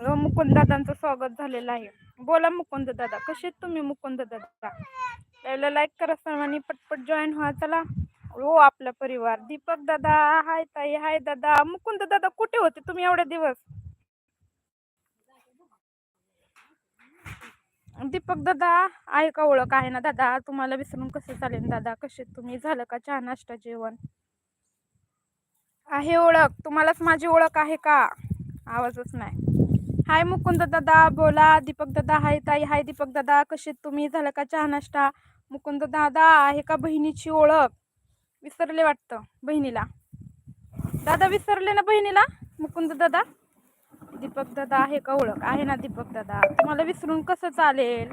मुकुंद दादांचं स्वागत झालेलं आहे. बोला मुकुंद दादा कसे तुम्ही मुकुंद दादा त्याला लाईक करा सर्वांनी पटपट जॉईन व्हा. चला. हो आपला परिवार. दीपक दादा हाय ताई हाय दादा. मुकुंद दादा कुठे होते तुम्ही एवढे दिवस? दीपक दादा आहे का ओळख? आहे ना दादा? तुम्हाला विसरून कसे चालेल दादा? कसे तुम्ही? झालं का चहा नाश्ता जेवण? आहे ओळख. तुम्हालाच माझी ओळख आहे का? आवाजच नाही. हाय मुकुंद दादा बोला. दीपक दादा हाय ताई. हाय दीपक दादा कसे तुम्ही? झालं का चहा नाश्ता? मुकुंद दादा आहे का बहिणीची ओळख? विसरले वाटतं बहिणीला. दादा विसरले ना बहिणीला? मुकुंद दादा? दीपक दादा आहे का ओळख? आहे ना दीपक दादा. तुम्हाला विसरून कसं चालेल?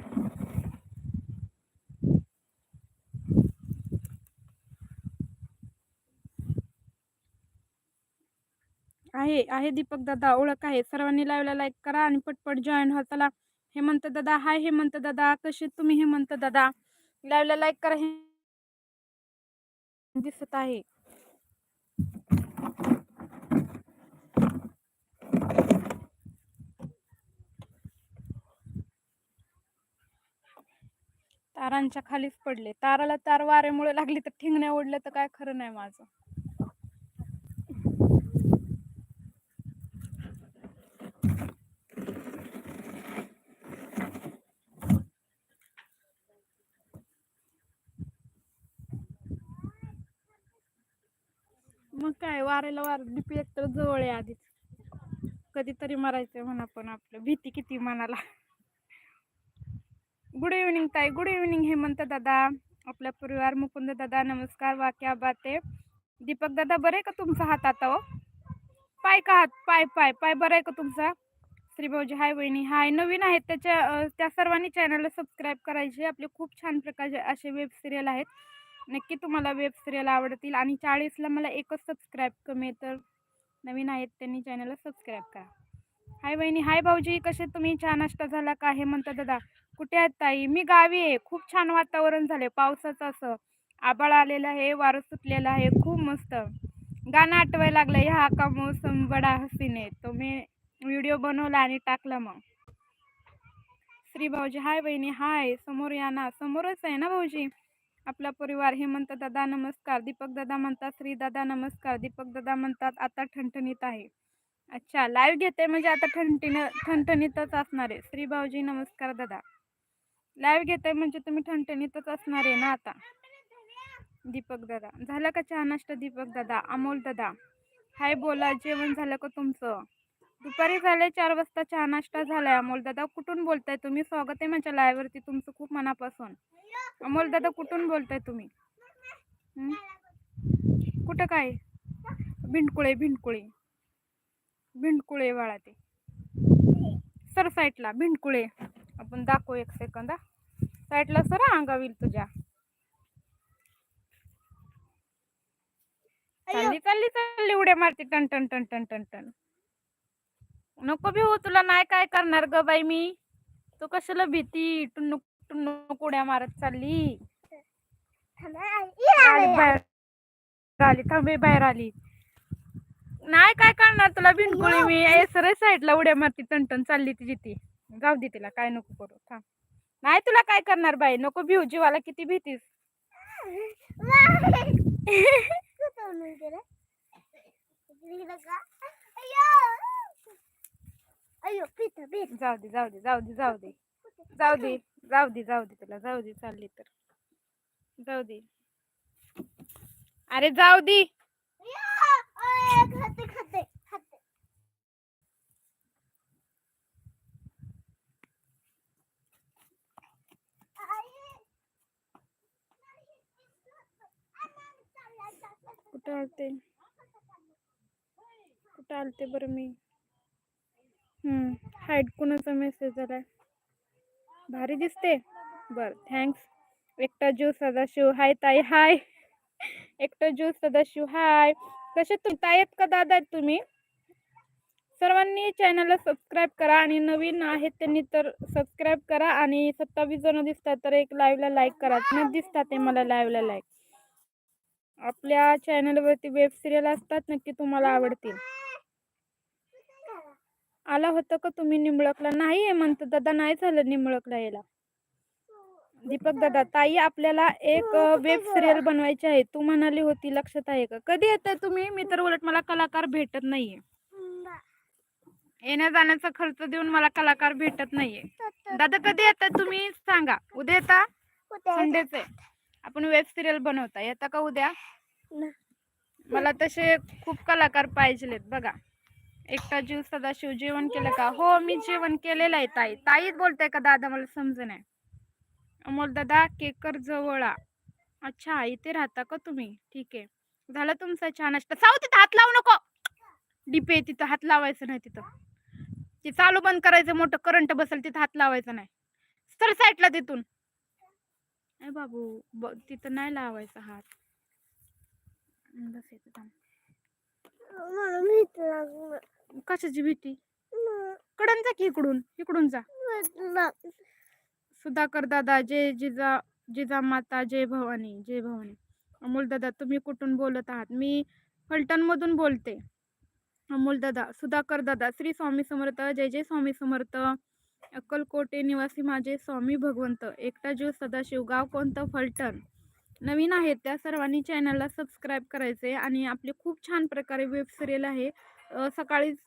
आहे आहे दीपक दादा. ओळख आहे. सर्वांनी लाईव्हला लाईक करा आणि पटपट जॉईन व्हा. चला हेमंत दादा. हाय हेमंत दादा. कसे तुम्ही हेमंत दादा? लाईव्हला लाईक करा. हे दिसत आहे. तारांच्या खालीच पडले. ताराला तार वाऱ्यामुळे लागली तर ठिंगण्या ओढल्या तर काय खरं नाही माझं. मग काय वाऱ्याला वार डीपी एकतर जवळ आहे आधीच. कधीतरी मरायचं म्हणा पण आपलं भीती किती मनाला. गुड इव्हनिंग ताई. गुड इव्हनिंग हेमंत दादा. आपला परिवार मुकुंद दादा नमस्कार. वाक्या बाते बात दीपक दादा बरं आहे का तुमचा हात आता हो? पाय का हात? पाय पाय. पाय बरं आहे का तुमचा? श्रीभाऊजी हाय वहिनी. हाय. नवीन आहेत त्याच्या त्या सर्वांनी चॅनलला सबस्क्राईब करायचे. आपले खूप छान प्रकारचे असे वेब सिरियल आहेत. नक्की तुम्हाला वेब सिरियल आवडतील आणि चाळीसला मला एकच सबस्क्राईब कमी आहे तर नवीन आहेत त्यांनी चॅनलला सबस्क्राईब करा. हाय बहिणी हाय भाऊजी कसे तुम्ही? छान नाश्ता झाला का? हे म्हणता दादा कुठे आहेत ताई? मी गावी आहे. खूप छान वातावरण झाले पावसाचं असं आबाळ आलेलं आहे वारं सुटलेलं आहे. खूप मस्त. गाणं आठवायला लागलं ह्या का मोसम बडा हसीने. तो मी व्हिडिओ बनवला आणि टाकला मग. श्री भाऊजी हाय बहिणी हाय. समोर या ना. समोरच आहे ना भाऊजी? आपला परिवार हेमंत दादा नमस्कार. दीपक दादा म्हणतात श्री दादा नमस्कार. दीपक दादा म्हणतात आता ठणठणीत आहे. अच्छा लाईव्ह घेते म्हणजे आता ठणठीन ठणठणीतच असणार आहे. श्री भाऊजी नमस्कार दादा. लाईव्ह घेते म्हणजे तुम्ही ठणठणीतच असणार आहे ना आता? दीपक दादा. झालं का चहा नाश्ता दीपक दादा? अमोल दादा. हाय बोला जेवण झालं का तुमचं? दुपारी झाले चार वाजता चहा नाश्ता झालाय. अमोल दादा कुठून बोलताय तुम्ही? स्वागत आहे माझ्या लायवरती तुमचं खूप मनापासून. अमोल दादा कुठून बोलताय तुम्ही? कुठं काय? भिंडकुळे भिंडकुळे. भिंडकुळे वाळा ते. सर साईटला भिंडकुळे. आपण दाखवू एक सेकंद साईटला सर अंगावील तुझ्या. चालली चालली चालली. उड्या मारते. टन टन टन टन टन टन. नको भी हो तुला नाही काय करणार ग बाई मी. तू कशाला भीती टुन्नुक टुन्नुक उड्या मारत चालली? आली बाहेर आली थांबे बाहेर आली. नाही काय करणार तुला भिंडकुळी मी? ए सरळ साईडला उड्या मारती टन चालली तिची ती. जाऊ दे तिला काय नको करू थांब. नाही तुला काय करणार बाई? नको भिऊ जीवाला किती भीतीस. जाऊ दे जाऊ दे जाऊ दे जाऊ दे जाऊ दे जाऊ दे जाऊ दे तुला जाऊ दे चालली तर जाऊ दे अरे जाऊ दे कुठं आलते? कुठं आलते बरं मी? हाईट कुणाचा मेसेज आलाय? भारी दिसते. बर थँक्स एकटा जीव सदाशिव. हाय ताई हाय एकटा जीव सदाशिव हाय कसे तुम्ही ताई आहेत का दादा आहेत तुम्ही? सर्वांनी चॅनलला सबस्क्राईब करा आणि नवीन आहेत त्यांनी तर सबस्क्राईब करा आणि सत्तावीस जण दिसतात तर एक लाईव्हला लाईक करा. न दिसतात ते मला लाईव्हला लाईक आपल्या चॅनलवरती वेब सिरियल असतात नक्की तुम्हाला आवडतील. आला होता का तुम्ही निंबळकला? नाही आहे म्हणतो दादा नाही झालं निंबळकला यायला. दीपक दादा ताई आपल्याला एक वेब सिरियल बनवायची आहे. तू म्हणाली होती लक्षात आहे का? कधी येताय तुम्ही? मी तर उलट मला कलाकार भेटत नाहीये. येण्या जाण्याचा खर्च देऊन मला कलाकार भेटत नाहीये. दादा कधी येताय तुम्ही? सांगा. उद्या येता? संडेचे आपण वेब सिरियल बनवता. येता का उद्या? मला तसे खूप कलाकार पाहिजेत बघा. एकटा जीव सदाशिव जेवण केलं का? हो मी जेवण केलेलं आहे ताई. ताईच बोलते का दादा? मला समज नाही अमोल दादा केकर जवळा अच्छा इथे राहता का तुम्ही? ठीक आहे. झालं तुमचा छान असतं साव तिथं हात लावू नको. डिपे तिथं हात लावायचं नाही तिथं. ते चालू बंद करायचं मोठं करंट बसेल तिथं हात लावायचं नाही. सर साईडला तिथून. नाही बाबू ब तिथं नाही लावायचा हात. बस इथं कशाची भीती? कडून जा की इकडून इकडून जा. सुधाकर दादा जय जिजा जिजा माता जय भवानी जय भवानी. अमोल दादा तुम्ही कुठून बोलत आहात? मी फलटणमधून बोलते. अमोल दादा सुधाकर दादा श्री स्वामी समर्थ जय जय स्वामी समर्थ. अक्कलकोटे निवासी माझे स्वामी भगवंत एकटा जीव सदाशिव गाव कोणतं? फलटण. नवीन आहेत त्या सर्वांनी चॅनलला सबस्क्राईब करायचे आणि आपली खूप छान प्रकारे वेब सिरियल आहे. सकाळीच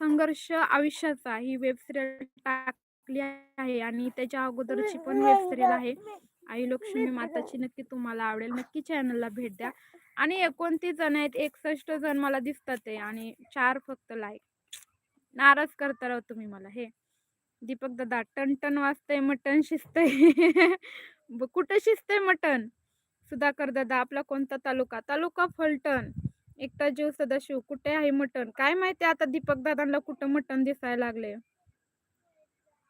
संघर्ष आयुष्याचा ही वेब सिरियल टाकली आहे आणि त्याच्या अगोदरची पण वेब सिरियल आहे. आई लक्ष्मी माताची नक्की तुम्हाला आवडेल. नक्की चॅनलला भेट द्या. आणि एकोणतीस जण आहेत एकसष्ट जण मला दिसतात आहे आणि चार फक्त लाईक नाराज करता राव तुम्ही मला हे. दीपक दादा टन टन वाजतंय मटण शिजतंय. कुठं शिजतंय मटण? सुधाकर दादा आपला कोणता तालुका? तालुका फलटण. एकटा जीव सदाशिव कुठे आहे मटण? काय माहिती आता दीपक दादांना कुठं मटण दिसायला लागले हे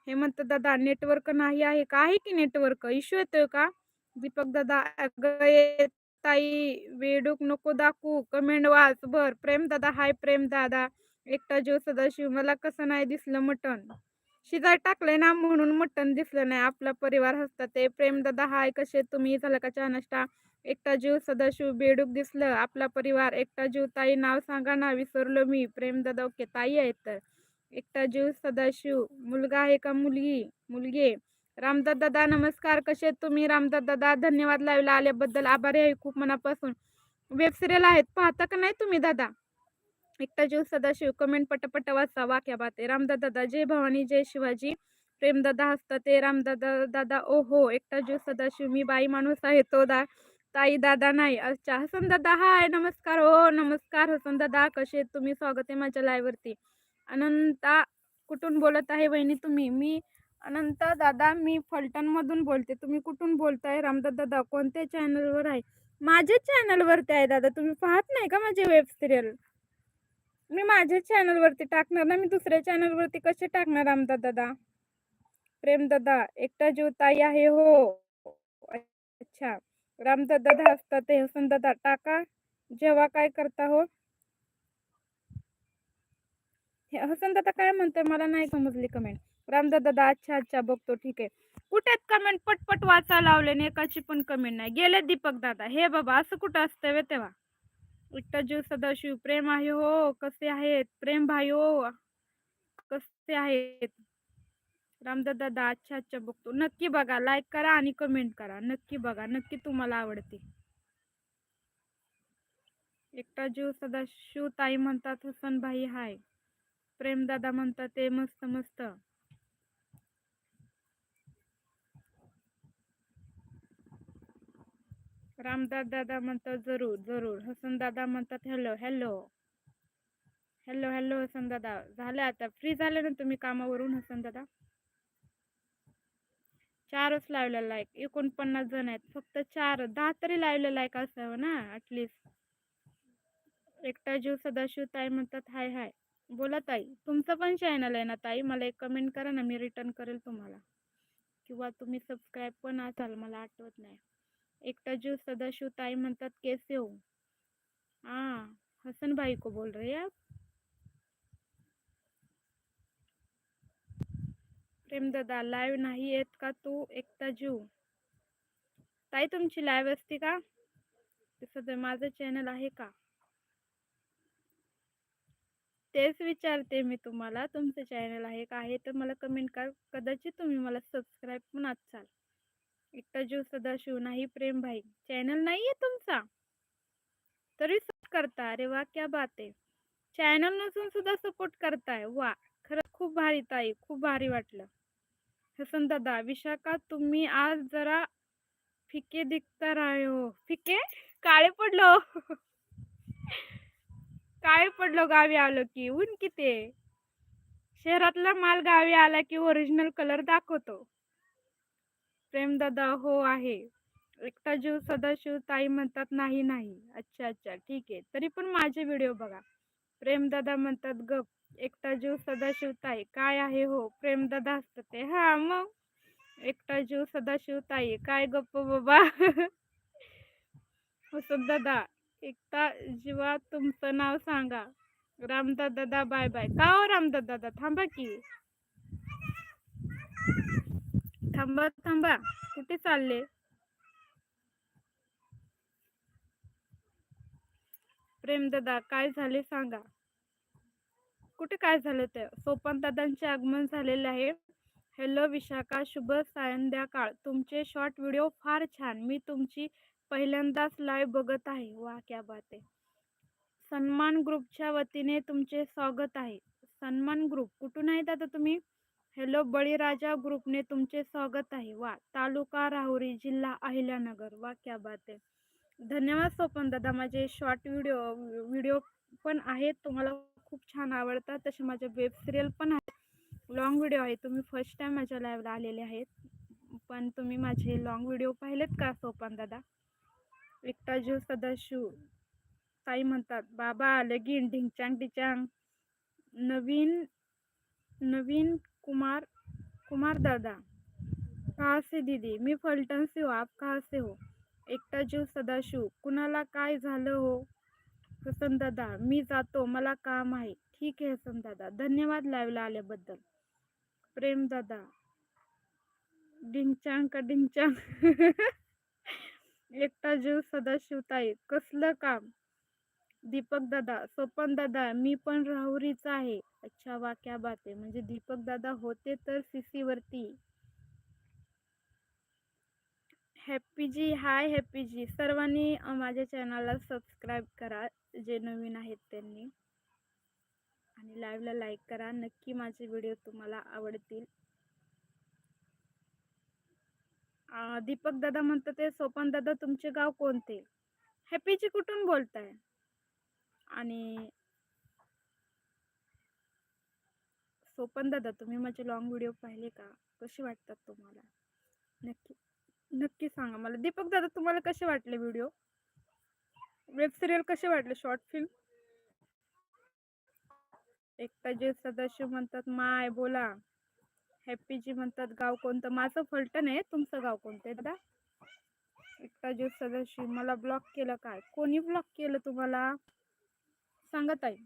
हेमंत दादा नेटवर्क नाही आहे का? आहे की नेटवर्क इश्यू येतोय का? दीपक दादा ताई वेडूक नको दाखवू. कमेंट वाच. भर. प्रेम दादा हाय प्रेम दादा. एकटा जीव सदाशिव मला कसं नाही दिसलं मटण? शिजाय टाकले ना म्हणून मटण दिसलं नाही. आपला परिवार हसतात. ते प्रेम दादा हाय कसे? तुम्ही झालं का चहा नाश्ता? एकटा जीव सदाशिव बेडूक दिसलं आपला परिवार एकटा जीव ताई नाव सांगा ना विसरलो मी प्रेमदादा ओके ताई आहेत. तर एकटा जीव सदाशिव मुलगा आहे का मुलगी? मुलगी आहे. रामदास दादा नमस्कार कसे आहेत तुम्ही? रामदास दादा धन्यवाद लावला आल्याबद्दल आभारी आहे खूप मनापासून. वेब सिरियल आहेत पाहता का नाही तुम्ही दादा? एकटा जीव सदाशिव कमेंट पटपट वाचा वाक्या बाते. रामदास दादा जय भवानी जय शिवाजी. प्रेमदादा हसतात ते. रामदादा दादा ओ हो एकटा जीव सदाशिव मी बाई माणूस आहे तो दा. ताई दादा नाही अच्छा. हसन दादा हाय नमस्कार. हो नमस्कार. हसन दादा कसे आहेत तुम्ही? स्वागत आहे माझ्या लाईवरती अनंता कुठून बोलत आहे वहिनी तुम्ही? मी अनंत दादा मी फलटणमधून बोलते. तुम्ही कुठून बोलताय? रामदास दादा कोणत्या चॅनलवर आहे? माझ्याच चॅनलवरती आहे दादा. तुम्ही पाहत नाही का माझे वेब सिरियल मी माझ्याच चॅनलवरती टाकणार ना? मी दुसऱ्या चॅनलवरती कसे टाकणार आमदा दादा प्रेम दादा एकटा जीव ताई आहे हो. अच्छा. रामदादा दादा असतात ते हसन दादा टाका जेव्हा काय करता हो? हे हसन दादा काय म्हणतोय? मला नाही समजली कमेंट रामदादा दादा अच्छा अच्छा बघतो ठीक आहे. कुठे कमेंट पटपट वाचा लावले नाही एकाची पण कमेंट नाही. गेले दीपक दादा हे बाबा असं कुठं असतं वे तेव्हा? एकटा जीव सदाशिव प्रेम आहे हो कसे आहेत? प्रेम भाई हो कसे आहेत? रामदास दादा अच्छा अच्छा बघतो. नक्की बघा लाईक करा आणि कमेंट करा. नक्की बघा नक्की तुम्हाला आवडते. एकटा जीव सदा ताई म्हणतात हसन भाई हाय. प्रेमदादा म्हणतात ते मस्त मस्त. रामदास दादा म्हणतात जरूर जरूर. हसन दादा म्हणतात hello hello. Hello hello Hasan दादा. झाले आता. फ्री झाले ना तुम्ही कामावरून हसन दादा? चारच लावलेला लाईक एकोणपन्नास जण आहेत. फक्त चार दहा तरी लावले लाईक असावं ना ॲटलिस्ट एकटा जीव सदाशिव ताई म्हणतात हाय हाय. बोला ताई तुमचं पण चॅनल आहे ना ताई? मला एक कमेंट करा ना मी रिटर्न करेल तुम्हाला. किंवा तुम्ही सबस्क्राईब पण असाल मला आठवत नाही. एकटा जीव सदाशिव ताई म्हणतात केस हो? हा हसन भाई को बोल रहे आप? प्रेम दादा लाईव्ह नाही येत का तू? एकटा जीव. ताई तुमची लाईव्ह असते का? तसं माझं चॅनल आहे का? तेच विचारते मी तुम्हाला. तुमचं चॅनल आहे का? आहे तर मला कमेंट कर. कदाचित तुम्ही मला सबस्क्राईब पण असाल. एकटा जीव सदाशिव नाही प्रेम भाई. चॅनल नाही आहे तुमचा. तरी सपोर्ट करता. अरे वा क्या बात आहे. चॅनल नसून सुद्धा सपोर्ट करताय. वा खरंच खूप भारी ताई. खूप भारी वाटलं. हसन दादा विशाखा तुम्ही आज जरा फिके दिखता राहे हो. फिके? काळे पडलो. काळे पडलो गावी आलो की. ऊन किती आहे? शहरातला माल गावी आला की ओरिजिनल कलर दाखवतो. प्रेमदादा हो आहे. एकटा जीव सदाशिव ताई म्हणतात नाही नाही. अच्छा अच्छा ठीक आहे. तरी पण माझे व्हिडिओ बघा. प्रेमदादा म्हणतात गप. एकटा जीव सदाशिवताई काय आहे हो? प्रेमदादा असतं ते. हा मग? एकटा जीव सदाशिवताई काय गप्प बाबा? वसंत दादा एकटा जीवा तुमचं नाव सांगा. रामदा दादा बाय बाय. का हो रामदा दादा थांबा की. थांबा थांबा. कुठे चालले? प्रेमदादा काय झाले सांगा. कुठे काय झालं ते? सोपान दादांचे आगमन झालेले आहे. हॅलो विशाखा शुभ सायंध्याकाळ तुमचे शॉर्ट व्हिडिओ फार छान. मी तुमची पहिल्यांदाच लाईव्ह बघत आहे. वा क्या बात आहे. सन्मान ग्रुपच्या वतीने तुमचे स्वागत आहे. सन्मान ग्रुप कुठून आहेत आता तुम्ही? हॅलो बळीराजा ग्रुपने तुमचे स्वागत आहे. वा तालुका राहुरी जिल्हा अहिल्यानगर. वा क्या बात आहे. धन्यवाद सोपन दादा माझे शॉर्ट व्हिडिओ व्हिडिओ पण आहेत. तुम्हाला खूप छान आवडतात. तसे माझ्या वेब सिरियल पण आहेत. लॉंग व्हिडिओ आहे. तुम्ही फर्स्ट टाईम माझ्या लाईव्हला आलेले आहेत. पण तुम्ही माझे लॉंग व्हिडिओ पाहिलेत का सोपान दादा? एकटा जीव सदाशिव ताई म्हणतात बाबा लगीन. ढिंगचांग ढिचांग नवीन नवीन कुमार कुमार दादा. कहाँ से दीदी? मी फलटण से हो आप कहाँ से हो? एकटा जीव सदाशिव कुणाला काय झालं हो? दादा मी जातो मला काम आहे. ठीक आहे हसन दादा धन्यवाद लाईव्हला आल्याबद्दल. प्रेम दादा. डिंचांग का डिंचांग एकटा जीव सदाशिवताई कसलं काम? दीपक दादा सोपन दादा मी पण राहुरीचा आहे. अच्छा वा क्या बात. आहे म्हणजे दीपक दादा होते तर सीसी वरती हॅपी जी हाय हॅपी जी सर्वांनी माझ्या चॅनलला सबस्क्राईब करा जे नवीन आहेत त्यांनी. आणि लाईव्हला लाईक करा नक्की माझे व्हिडिओ तुम्हाला आवडतील. दीपक दादा म्हणतात ते सोपन दादा तुमचे गाव कोणते? हॅपीजी कुठून बोलताय? आणि सोपन दादा तुम्ही माझे लॉंग व्हिडिओ पाहिले का? कसे वाटतात तुम्हाला? नक्की. नक्की सांगा मला. दीपक दादा तुम्हाला कसे वाटले व्हिडिओ? वेब सिरियल कसे वाटले? Short film? एकटा जे सदाशिव म्हणतात माय बोला. हॅपीजी म्हणतात गाव कोणतं? माझं फलटण आहे. तुमचं गाव कोणतं आहे दादा? एकटा जे सदाशिव मला ब्लॉक केलं काय? कोणी ब्लॉक केलं तुम्हाला? सांगत आहे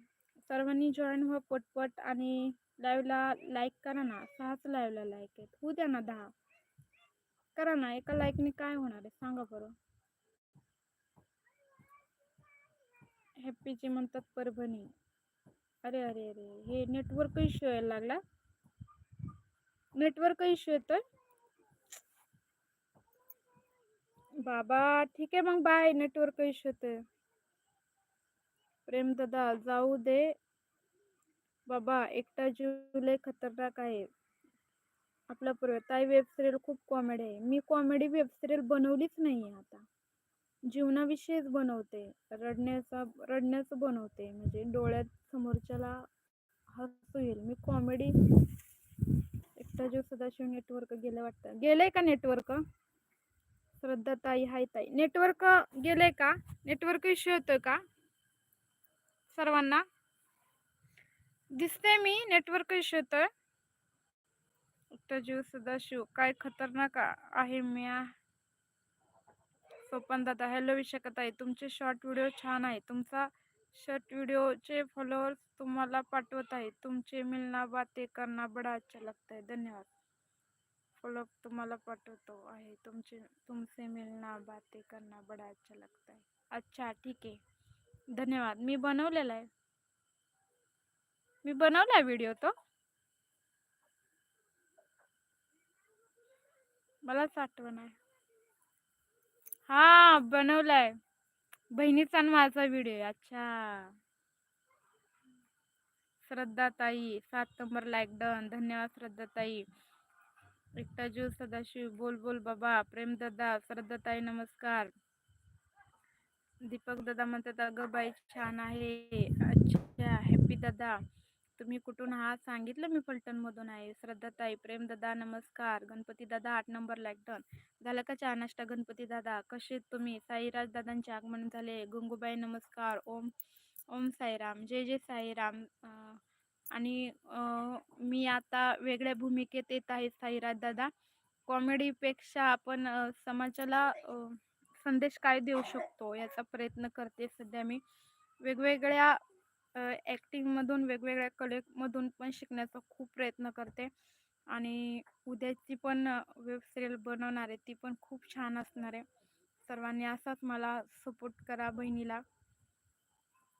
सर्वांनी जॉईन व्हा पटपट आणि लाईव्हला लाईक करा ना. सहाच लाईव्हला लाईक आहेत. होऊ द्या ना दहा. करा ना एका लाईकने काय होणार आहे? सांगा बरं. हॅपीचे म्हणतात परभणी. अरे अरे अरे हे नेटवर्क इश्यू यायला लागला. नेटवर्क इश्यू येतोय बाबा ठीक आहे मग बाय नेटवर्क इश्यू येतोय प्रेम दादा जाऊ दे. बाबा एकटा जीव लय खतरनाक आहे. आपला प्रताय ताई वेब सिरियल खूप कॉमेडी आहे. मी कॉमेडी वेब सिरियल बनवलीच नाही आहे आता. जीवनाविषयीच बनवते. रडण्याचा रडण्याचं बनवते. म्हणजे डोळ्यात समोरच्याला हसू येईल. मी कॉमेडी एकटा जो सदाशिव नेटवर्क गेलं वाटतं. गेलंय का नेटवर्क श्रद्धा ताई हाय ताई. नेटवर्क गेलंय का? नेटवर्क इश्यू होतोय का? सर्वांना? दिसते मी नेटवर्क इश्यू होतोय एकटा जीव सदाशिव काय खतरनाक आहे मी सोपन दादा हॅलो विशाखत आहे तुमचे शॉर्ट व्हिडिओ छान आहे. तुमचा शॉर्ट व्हिडिओचे फॉलोअर्स तुम्हाला पाठवत आहे. तुमचे मिलना बाते करना बडा अच्छा लगता है. धन्यवाद. फॉलोअप तुम्हाला पाठवतो आहे. तुमचे तुमसे मिलना बाते करना बडा अच्छा लगता है. अच्छा ठीक आहे धन्यवाद. मी बनवलेला आहे. मी बनवला व्हिडिओ तो? मलाच आठवण आहे. हा बनवलाय. बहिणीचा आणि माझा व्हिडिओ अच्छा. श्रद्धा ताई सात नंबर लाईक डन धन्यवाद श्रद्धा ताई एकटा जीव सदाशिव. बोल बोल बाबा. प्रेम दादा श्रद्धा ताई नमस्कार. दीपक दादा म्हणतात अगं बाई छान आहे. अच्छा हॅपी दादा. तुम्ही कुठून आहात सांगितलं मी फलटणमधून आहे. श्रद्धाताई प्रेमदादा प्रेम दादा नमस्कार. गणपती दादा आठ नंबर लाईक डन झालं का चहा नाश्ता गणपती दादा? कसे तुम्ही? साईराज दादांचे आगमन झाले. गंगूबाई नमस्कार. ओम ओम साईराम. जय जय साईराम. आणि मी आता वेगळ्या भूमिकेत येत आहे साईराज दादा. कॉमेडीपेक्षा आपण समाजाला संदेश काय देऊ शकतो याचा प्रयत्न करते सध्या मी. वेगवेगळ्या ॲक्टिंगमधून वेगवेगळ्या कलेमधून पण शिकण्याचा खूप प्रयत्न करते. आणि उद्याची पण वेब सिरियल बनवणार आहे ती पण खूप छान असणार आहे. सर्वांनी असाच मला सपोर्ट करा बहिणीला.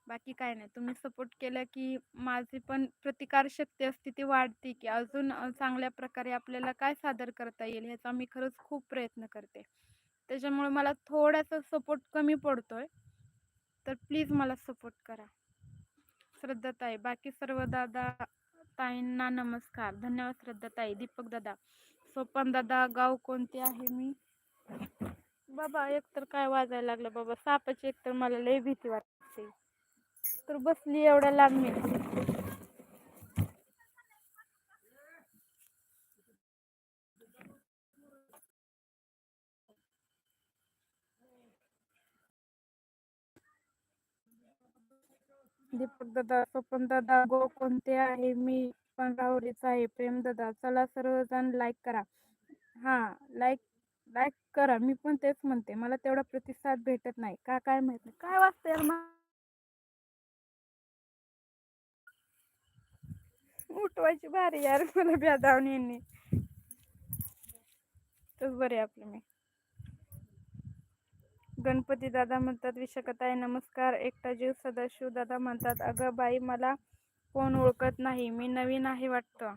बाकी काय नाही तुम्ही सपोर्ट केलं की माझी पण प्रतिकारशक्ती असते ती वाढते की अजून चांगल्या प्रकारे आपल्याला काय सादर करता येईल ह्याचा मी खरंच खूप प्रयत्न करते. त्याच्यामुळे मला थोडासा सपोर्ट कमी पडतोय. तर प्लीज मला सपोर्ट करा. श्रद्धाताई. बाकी सर्व दादा ताईंना नमस्कार. धन्यवाद श्रद्धाताई. दीपक दादा सोपन दादा गाव कोणते आहे मी? बाबा एकतर काय वाजायला लागलं बाबा. सापाची एकतर मला लय भीती वाटते. तर बसली एवढ्या लांब मी. दीपक दादा स्वपन दादा गो कोणते आहे? मी पण राहुरीच आहे. प्रेम दादा चला सर्वजण लाईक करा. हा लाईक लाईक करा. मी पण तेच म्हणते. मला तेवढा प्रतिसाद भेटत नाही. का काय माहीत नाही. काय वाजतं यार मा- उठवायची भारी यार. मला ब्यादावणी यांनी तस बरे आपलं मी. गणपती दादा म्हणतात विशाखाताई नमस्कार. एकटा जीव सदाशिव दादा म्हणतात अगं बाई मला कोण ओळखत नाही. मी नवीन आहे वाटतं.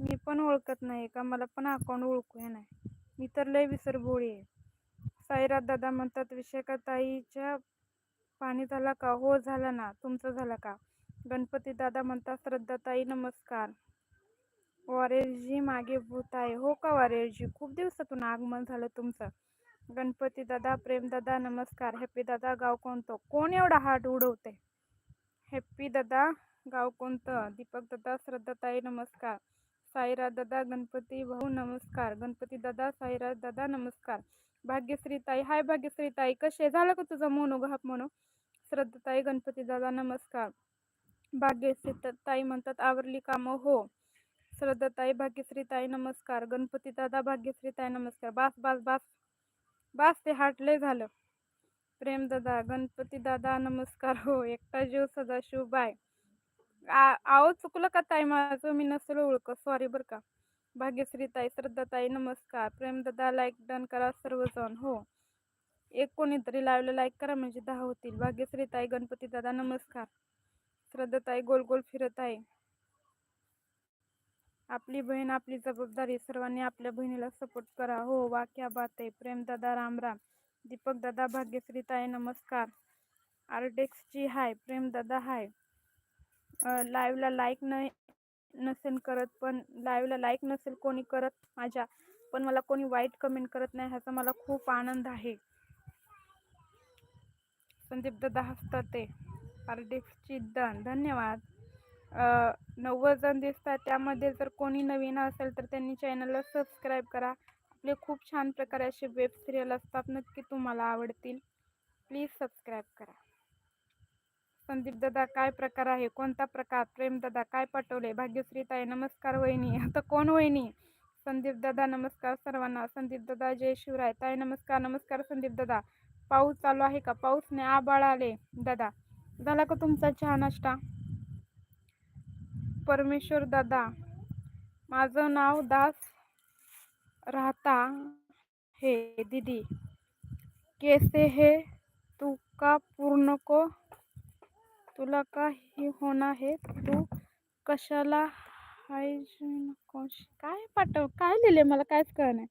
मी पण ओळखत नाही का? मला पण अकाउंट ओळखू? हे नाही. मी तर लय विसरभोळी आहे. साईराज दादा म्हणतात विशाखाताईच्या पाणी झाला का? हो झाला ना. तुमचं झालं का? गणपती दादा म्हणतात श्रद्धाताई नमस्कार. वॉरेजी मागे भूत आहे. हो का वॉरेजी? खूप दिवसातून आगमन झालं तुमचं. गणपती दादा प्रेम दादा नमस्कार. हॅपी दादा गाव कोणतं? कोण एवढा हार्ट उडवते? हॅप्पी दादा गाव कोणतं? दीपक दादा श्रद्धाताई नमस्कार. साईराज दादा गणपती भाऊ नमस्कार. गणपती दादा साईराज दादा नमस्कार. भाग्यश्री ताई हाय भाग्यश्री ताई. कसे झालं का तुझं मोनोघाप म्हणून श्रद्धाताई गणपती दादा नमस्कार. भाग्यश्री ताई म्हणतात आवरली कामं हो. श्रद्धाताई भाग्यश्री ताई नमस्कार. गणपती दादा भाग्यश्री ताई नमस्कार. बास बास बास. बास ते हाटले झालं. प्रेमदादा गणपतीदादा गणपती दादा नमस्कार हो एकटा जीव सदाशिव बाय. आ- आहो चुकलं का ताई माझं? मी नसेल ओळख. सॉरी बरं का. भाग्यश्री ताई श्रद्धा ताई नमस्कार. प्रेमदादा लाईक डन करा सर्वजण हो. एक कोणीतरी लावलं लाईक करा म्हणजे दहा होतील. भाग्यश्री ताई गणपती दादा नमस्कार. श्रद्धा ताई गोल गोल फिरत आहे. आपली बहीण आपली जबाबदारी सर्वांनी आपल्या बहिणीला सपोर्ट करा. हो वाक्या बात आहे. प्रेमदादा रामराम दीपक दादा भाग्यश्री ताई नमस्कार. आर्टेक्सची हाय प्रेमदादा हाय. लाईव्हला लाईक नाही नसेल करत पण लाईव्हला लाईक नसेल कोणी करत माझ्या पण मला कोणी वाईट कमेंट करत नाही ह्याचा मला खूप आनंद आहे. संदीप दादा हसतात ते आर्टेक्सची दन धन्यवाद. नव्वद जण दिसतात. त्यामध्ये जर कोणी नवीन असेल तर त्यांनी चॅनलला सबस्क्राईब करा. आपले खूप छान प्रकारे असे वेब सिरियल असतात. नक्की तुम्हाला आवडतील. प्लीज सबस्क्राईब करा. संदीप दादा काय प्रकार आहे? कोणता प्रकार? प्रेम दादा काय पाठवले भाग्यश्री ताई नमस्कार वहिनी. आता कोण वहिनी? संदीप दादा नमस्कार सर्वांना. संदीप दादा जय शिवराय ताई नमस्कार नमस्कार संदीप दादा. पाऊस चालू आहे का? पाऊस नाही आबाळ आले. दादा झाला का तुमचा चहा नाश्ता? परमेश्वर दादा, माझं नाव दास राहता हे, दीदी. कैसे है तू का पूर्ण को? तुला का ही होना है? तू कशाला हायजीन काय पाठव, काय लिहिले? मला कायच कळ नाही.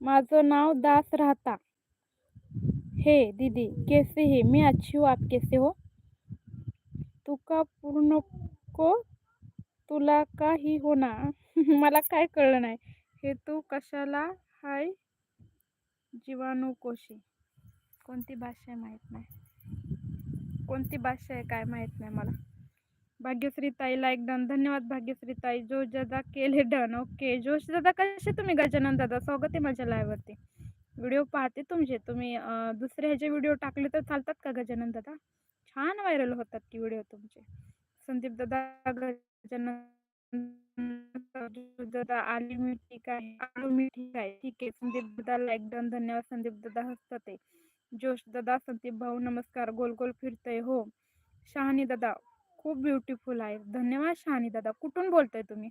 माझं नाव दास राहता हे, दीदी. कैसे हे? मी अच्छी हूँ आप कैसे हो? तुका पूर्ण को तुला काही होना मला काय कळलं नाही. हे तू कशाला? हाय. जीवाणू कोशी कोणती भाषा आहे माहीत नाही. कोणती भाषा आहे काय माहीत नाही मला. भाग्यश्री ताईला एक डन धन्यवाद भाग्यश्री ताई जोश दादा केले डन. ओके. जोश दादा कसे तुम्ही गजानन दादा? स्वागत आहे माझ्या लायवरती व्हिडिओ पाहते तुमचे. तुम्ही दुसरे ह्याचे व्हिडिओ टाकले तर चालतात का गजानन दादा? छान व्हायरल होतात की व्हिडिओ तुमचे. संदीप दादा दादा आली मी ठीक आहे आलो मी ठीक आहे ठीक आहे. संदीप दादा लाईक डन धन्यवाद. संदीप दादा हसतात आहे. जोश दादा संदीप भाऊ नमस्कार. गोल गोल फिरतय. हो. शहाणी दादा खूप ब्युटिफुल आहे. धन्यवाद शहानी दादा. कुठून बोलताय तुम्ही?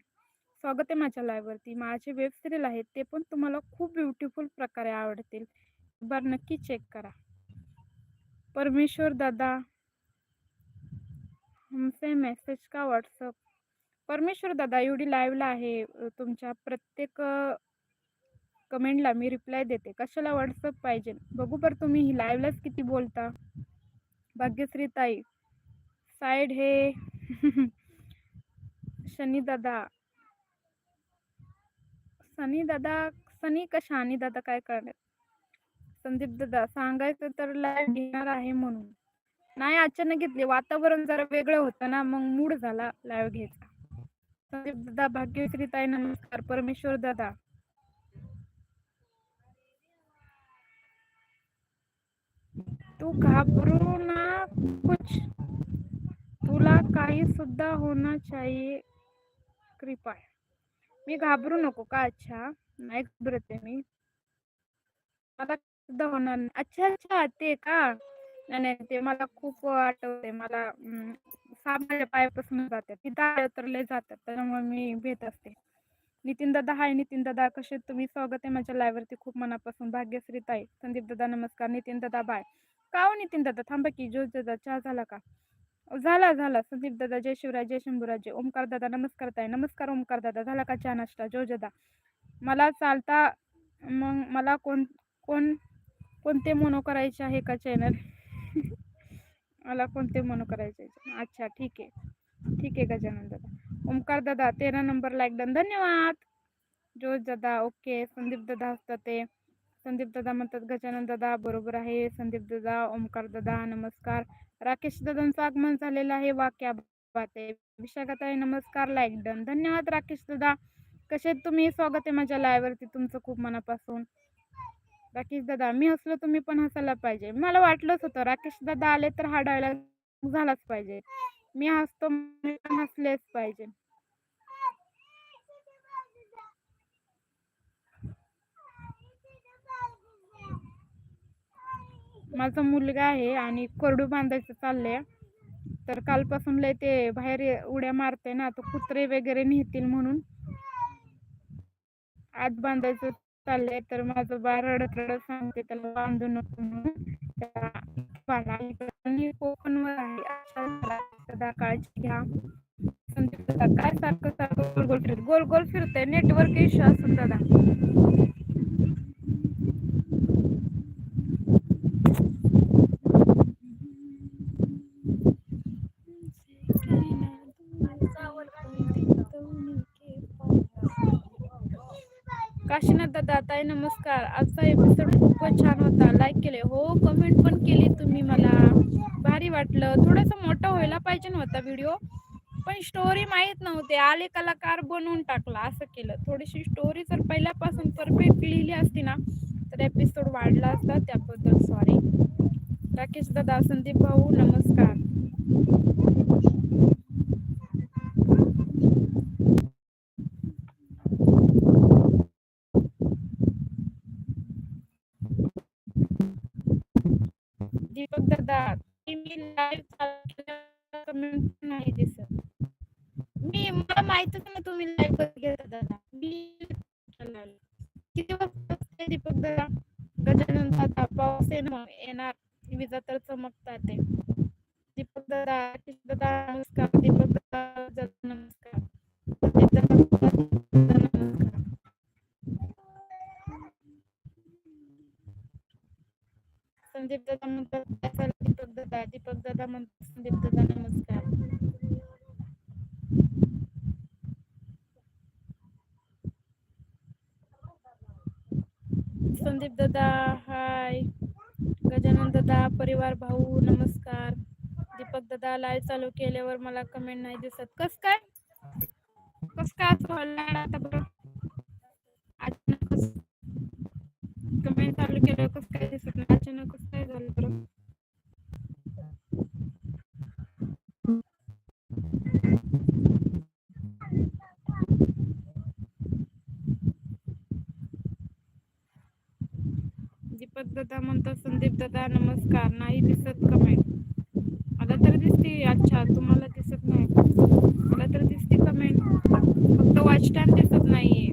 स्वागत आहे माझ्या लाईव्हवरती माझे वेब सिरियल आहेत. ते पण तुम्हाला खूप ब्युटिफुल प्रकारे आवडतील. बरं नक्की चेक करा. परमेश्वर दादा हमसे मेसेज का व्हॉट्सअप परमेश्वर दादा एवढी लाईव्हला आहे तुमच्या प्रत्येक कमेंटला मी रिप्लाय देते. कशाला व्हॉट्सअप पाहिजे? बघू पर तुम्ही ही लाईव्हलाच किती बोलता. भाग्यश्री ताई साईड हे. शनी दादा सनी दादा सनी का शानी दादा काय करणार? संदीप दादा सांगायचं तर लाईव्ह घेणार आहे म्हणून. नाही अचानक घेतले. वातावरण जरा वेगळं होतं ना मग मूड झाला लाईव्ह घ्यायचा. दादा भाग्यश्री ताई नमस्कार. परमेश्वर दादा. तू घाबरू ना कुछ. तुला काही सुद्धा होना चाहिए कृपा मी घाबरू नको का? अच्छा नाही घाबरते मी. मला सुद्धा होणार अच्छा अच्छा ते का? नाही नाही ते मला खूप आठवते मला साप माझ्या पायापासून जातात. ती दाळ तर जातात. त्याच्यामुळे मी भेट असते. नितीन दादा हाय नितीन दादा कसे आहेत तुम्ही? स्वागत आहे माझ्या लाईव्हवरती खूप मनापासून भाग्यश्री ताई संदीप दादा नमस्कार. नितीन दादा बाय का हो नितीन दादा? थांबा की जोश दादा चहा झाला का? झाला झाला. संदीप दादा जय शिवराय जय शंभूराजे. ओमकार दादा नमस्कार ताई. नमस्कार ओमकार दादा. झाला का चहा नाश्ता? जोश दादा. मला चालता मग मला कोण कोण कोणते मोनो करायचे आहे का चॅनल मला कोणते मोनो करायचे अच्छा ठीक आहे. ठीक आहे गजानन दादा. ओमकार दादा तेरा नंबर एकदम धन्यवाद. जोश दादा ओके. संदीप दादा असतात ते. संदीप दादा म्हणतात गजानन दादा बरोबर आहे. संदीप दादा ओमकार दादा नमस्कार. राकेश दादांचं आगमन झालेलं आहे. वाक्या बात आहे. विशाखाताई नमस्कार लाईक डन धन्यवाद राकेश दादा. कसे तुम्ही? स्वागत आहे माझ्या लाईव्हवरती तुमचं खूप मनापासून. राकेश दादा मी हसलो तुम्ही पण हसायला पाहिजे. मला वाटलंच होतं राकेश दादा आले तर हा डायलॉग झालाच पाहिजे. मी हसतो मी पण हसलेच पाहिजे. माझा मुलगा आहे आणि कोरडू बांधायचं चाललंय. तर कालपासून लय ते बाहेर उड्या मारते ना तो कुत्रे वगैरे नेतील म्हणून. आत बांधायचं चाललंय. तर माझं बाळ रडत रडत सांगते त्याला बांधू नको म्हणून. कोकणवर आहे. सदा काळजी घ्या. काय सारखं सारखं गोल गोल फिरत गोल गोल फिरतंय. नेटवर्क इश्यू असून दादा काशीनाथ दादा ताई नमस्कार. आजचा एपिसोड खूपच छान होता. लाईक केले. हो कमेंट पण केली तुम्ही मला. भारी वाटलं. थोडंसं मोठं व्हायला पाहिजे नव्हता व्हिडिओ पण स्टोरी माहीत नव्हते. आले कलाकार बनवून टाकला. असं केलं. थोडीशी स्टोरी जर पहिल्यापासून परफेक्ट लिहिली असती ना तर एपिसोड वाढला असता. त्याबद्दल सॉरी राकेश दादा संदीप भाऊ नमस्कार. दीपक मी लाईव्ह कमेंट नाही दिसत. मी मला माहितच ना तुम्ही लाईव्ह कधी घेता दादा मी किती वाजता दीपक दादा? गजानन दादा पाऊस येणार येणार. विजा तर चमकतात ते. दीपक दादा दादा नमस्कार. दीपक दादा नमस्कार. संदीप दादा म्हणतात दादा दीपक दादा म्हणतात संदीप दादा नमस्कार. संदीप दादा हाय. गजानन दादा परिवार भाऊ नमस्कार. दीपक दादा लाईव्ह चालू केल्यावर मला कमेंट नाही दिसत. कस काय? कस काय आता दादा म्हणतात संदीप दादा नमस्कार. नाही दिसत कमेंट मला तर दिसते अच्छा तुम्हाला दिसत नाही. मला तर दिसते कमेंट फक्त वॉच टाइम दिसत नाहीये.